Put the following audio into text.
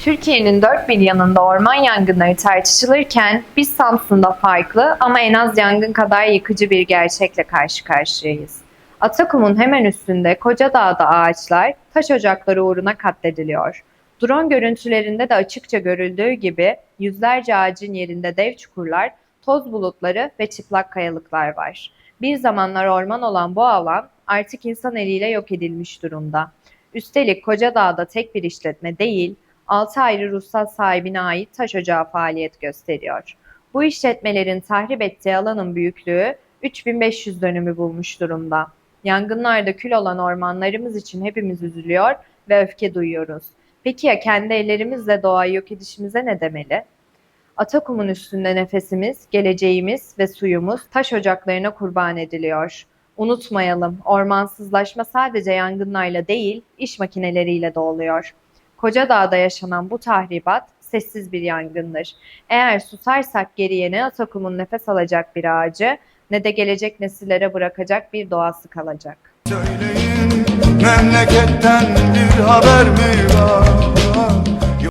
Türkiye'nin dört bir yanında orman yangınları tartışılırken biz Samsun'da farklı ama en az yangın kadar yıkıcı bir gerçekle karşı karşıyayız. Atakum'un hemen üstünde Koca Dağ'da ağaçlar taş ocakları uğruna katlediliyor. Drone görüntülerinde de açıkça görüldüğü gibi yüzlerce ağacın yerinde dev çukurlar, toz bulutları ve çıplak kayalıklar var. Bir zamanlar orman olan bu alan artık insan eliyle yok edilmiş durumda. Üstelik Koca Dağ'da tek bir işletme değil, 6 ayrı ruhsat sahibine ait taş ocağı faaliyet gösteriyor. Bu işletmelerin tahrip ettiği alanın büyüklüğü 3500 dönümü bulmuş durumda. Yangınlarda kül olan ormanlarımız için hepimiz üzülüyor ve öfke duyuyoruz. Peki ya kendi ellerimizle doğayı yok edişimize ne demeli? Atakum'un üstünde nefesimiz, geleceğimiz ve suyumuz taş ocaklarına kurban ediliyor. Unutmayalım, ormansızlaşma sadece yangınlarla değil, iş makineleriyle de oluyor. Koca Dağ'da yaşanan bu tahribat sessiz bir yangındır. Eğer susarsak geriye ne Atakum'un nefes alacak bir ağacı ne de gelecek nesillere bırakacak bir doğası kalacak. Söyleyin memleketten bir haber mi